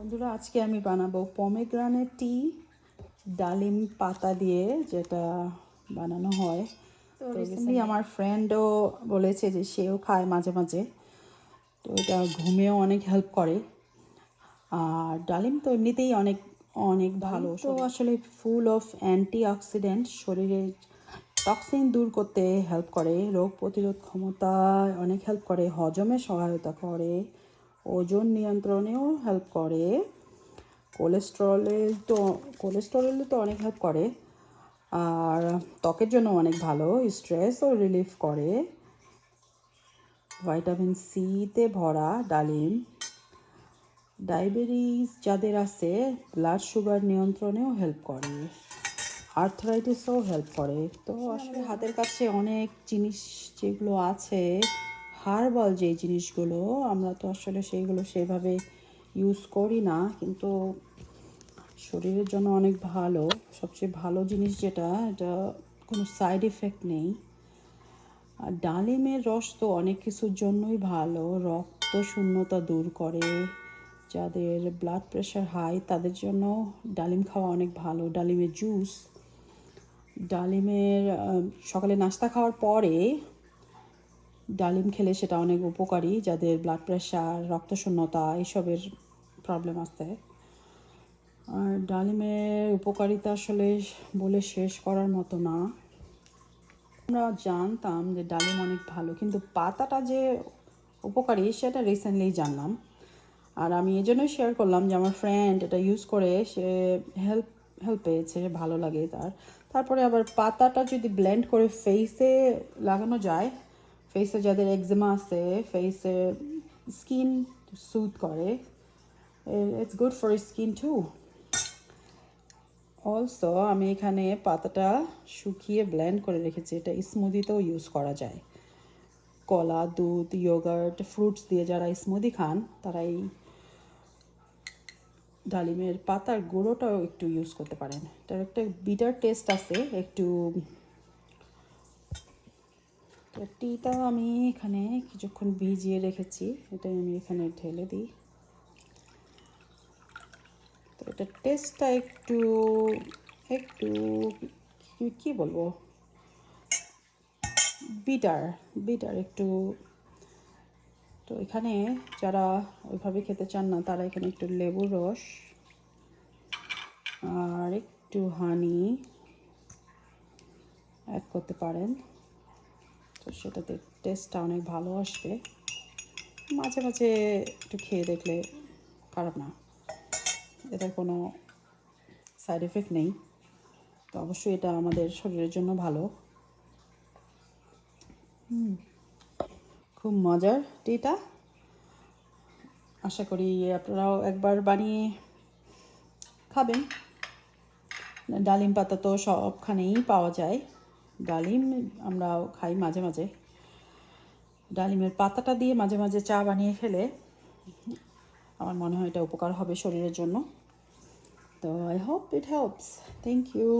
বন্ধুরা আজকে আমি বানাবো পমেগ্রানের টি ডালিম পাতা দিয়ে যেটা বানানো হয়। তো রিসেন্টলি আমার ফ্রেন্ডও বলেছে যে সেও খায় মাঝে মাঝে। তো এটা ঘুমেও অনেক হেল্প করে। আর ডালিম তো এমনিতেই অনেক অনেক ভালো তো আসলে ফুল অফ অ্যান্টি অক্সিডেন্ট শরীরের টক্সিন দূর করতে হেল্প করে। রোগ প্রতিরোধ ক্ষমতায় অনেক হেল্প করে হজমে সহায়তা করে। ওজন নিয়ন্ত্রণেও হেল্প করে। কোলেস্টেরলে তো কোলেস্টেরলে তো অনেক হেল্প করে। আর ত্বকের জন্য অনেক ভালো স্ট্রেসও রিলিফ করে। ভাইটামিন সিতে ভরা ডালিম। ডায়াবেটিস যাদের আছে ব্লাড সুগার নিয়ন্ত্রণেও হেল্প করে। আর্থরাইটিসও হেল্প করে। তো আসলে হাতের কাছে অনেক জিনিস যেগুলো আছে হার্বাল যে জিনিসগুলো, আমরা তো আসলে সেইগুলো সেভাবে ইউজ করি না, কিন্তু শরীরের জন্য অনেক ভালো। সবচেয়ে ভালো জিনিস যেটা, এটা কোনো সাইড এফেক্ট নেই। আর ডালিমের রস তো অনেক কিছুর জন্যই ভালো। রক্ত শূন্যতা দূর করে, যাদের ব্লাড প্রেশার হাই তাদের জন্য ডালিম খাওয়া অনেক ভালো। ডালিমের জুস ডালিমের সকালে নাস্তা খাওয়ার পরে ডালিম খেলে সেটা অনেক উপকারী, যাদের ব্লাড প্রেশার রক্তশূন্যতা, এসবের প্রবলেম আছে। আর ডালিমের উপকারিতা আসলে বলে শেষ করার মতো না। আমরা জানতাম যে ডালিম অনেক ভালো, কিন্তু পাতাটা যে উপকারী সেটা রিসেন্টলি জানলাম। আর আমি এই জন্যই শেয়ার করলাম যে আমার ফ্রেন্ড এটা ইউজ করে সে হেল্প হেল্প পেয়েছে ভালো লাগে তার। তারপরে আবার পাতাটা যদি ব্লেন্ড করে ফেসে লাগানো যায় ফেসে যাদের এক্সেমা আছে ফেসে স্কিন সুট করে it's good for skin too also আমি এখানে পাতাটা শুকিয়ে ব্লেন্ড করে রেখেছি, এটা স্মুদিতেও ইউজ করা যায়। কলা, দুধ ইয়োগার্ট ফ্রুটস দিয়ে যারা স্মুদি খান, তারা এই ডালিমের পাতার গুঁড়োটাও একটু ইউজ করতে পারেন। এটার একটা বিটার টেস্ট আছে, একটু তো টিটা আমি এখানে কিছুক্ষণ ভিজিয়ে রেখেছি। এটাই আমি এখানে ঢেলে দিই। তো এটা টেস্টটা একটু একটু কি- কি বলব? বিটার বিটার একটু। তো এখানে যারা ওইভাবে খেতে চান না, তারা এখানে একটু লেবুর রস আর একটু হানি অ্যাড করতে পারেন। তো সেটাতে টেস্টটা অনেক ভালো আসবে। মাঝে মাঝে একটু খেয়ে দেখলে খারাপ না। এটার কোনো সাইড এফেক্ট নেই। তো অবশ্যই এটা আমাদের শরীরের জন্য ভালো। খুব মজার টিটা আশা করি আপনারাও একবার বানিয়ে খাবেন। ডালিম পাতা তো সবখানেই পাওয়া যায়। ডালিম আমরা খাই মাঝে মাঝে। ডালিমের পাতাটা দিয়ে মাঝে মাঝে চা বানিয়ে খেলে আমার মনে হয় এটা উপকার হবে শরীরের জন্য। তো I hope it helps thank you